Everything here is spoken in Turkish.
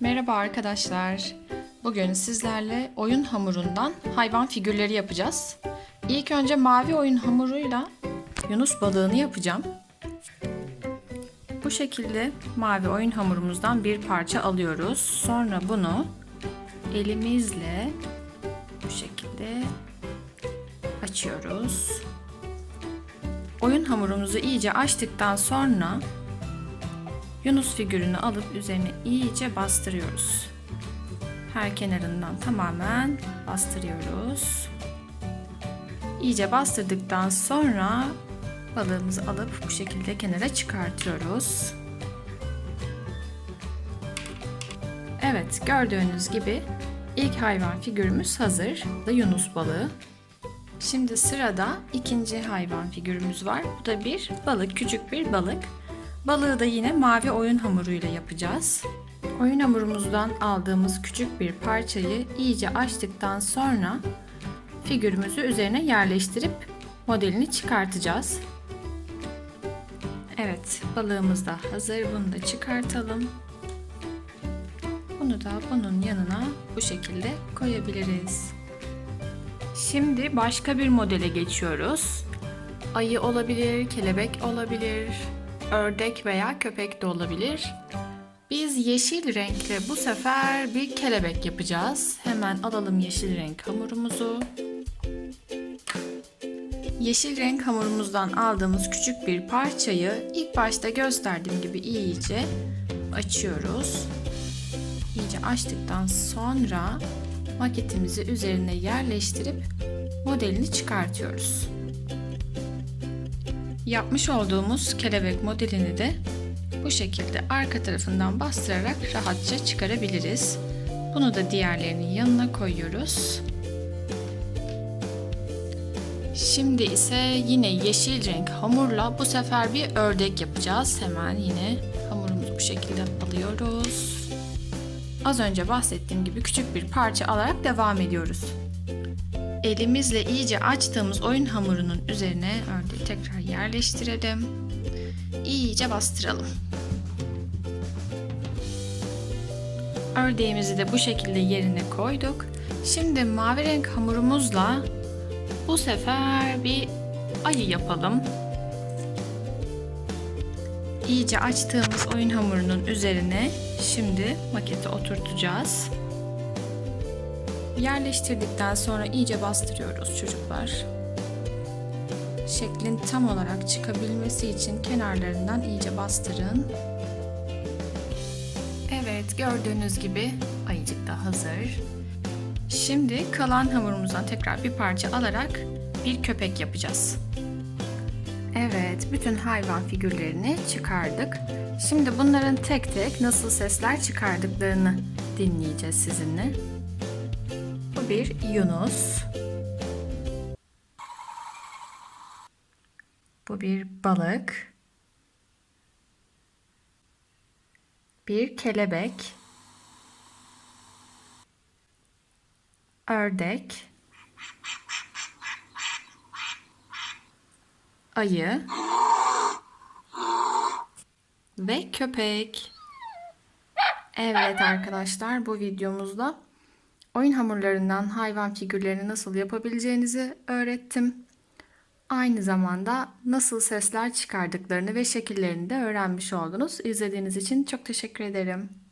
Merhaba arkadaşlar. Bugün sizlerle oyun hamurundan hayvan figürleri yapacağız. İlk önce mavi oyun hamuruyla Yunus balığını yapacağım. Bu şekilde mavi oyun hamurumuzdan bir parça alıyoruz. Sonra bunu elimizle bu şekilde açıyoruz. Oyun hamurumuzu iyice açtıktan sonra Yunus figürünü alıp üzerine iyice bastırıyoruz. Her kenarından tamamen bastırıyoruz. İyice bastırdıktan sonra balığımızı alıp bu şekilde kenara çıkartıyoruz. Evet, gördüğünüz gibi ilk hayvan figürümüz hazır. Bu da Yunus balığı. Şimdi sırada ikinci hayvan figürümüz var. Bu da bir balık, küçük bir balık. Balığı da yine mavi oyun hamuruyla yapacağız. Oyun hamurumuzdan aldığımız küçük bir parçayı iyice açtıktan sonra figürümüzü üzerine yerleştirip modelini çıkartacağız. Evet, balığımız da hazır. Bunu da çıkartalım. Bunu da bunun yanına bu şekilde koyabiliriz. Şimdi başka bir modele geçiyoruz. Ayı olabilir, kelebek olabilir, ördek veya köpek de olabilir. Biz yeşil renkle bu sefer bir kelebek yapacağız. Hemen alalım yeşil renk hamurumuzu. Yeşil renk hamurumuzdan aldığımız küçük bir parçayı ilk başta gösterdiğim gibi iyice açıyoruz. İyice açtıktan sonra maketimizi üzerine yerleştirip modelini çıkartıyoruz. Yapmış olduğumuz kelebek modelini de bu şekilde arka tarafından bastırarak rahatça çıkarabiliriz. Bunu da diğerlerinin yanına koyuyoruz. Şimdi ise yine yeşil renk hamurla bu sefer bir ördek yapacağız. Hemen yine hamurumuzu bu şekilde alıyoruz. Az önce bahsettiğim gibi küçük bir parça alarak devam ediyoruz. Elimizle iyice açtığımız oyun hamurunun üzerine ördeği tekrar yerleştirelim. İyice bastıralım. Ördeğimizi de bu şekilde yerine koyduk. Şimdi mavi renk hamurumuzla bu sefer bir ayı yapalım. İyice açtığımız oyun hamurunun üzerine şimdi maketi oturtacağız. Yerleştirdikten sonra iyice bastırıyoruz çocuklar. Şeklin tam olarak çıkabilmesi için kenarlarından iyice bastırın. Evet gördüğünüz gibi ayıcık da hazır. Şimdi kalan hamurumuzdan tekrar bir parça alarak bir köpek yapacağız. Evet, bütün hayvan figürlerini çıkardık. Şimdi bunların tek tek nasıl sesler çıkardıklarını dinleyeceğiz sizinle. Bu bir Yunus. Bu bir balık. Bir kelebek. Ördek. Ayı. Ve köpek. Evet arkadaşlar bu videomuzda oyun hamurlarından hayvan figürlerini nasıl yapabileceğinizi öğrettim. Aynı zamanda nasıl sesler çıkardıklarını ve şekillerini de öğrenmiş oldunuz. İzlediğiniz için çok teşekkür ederim.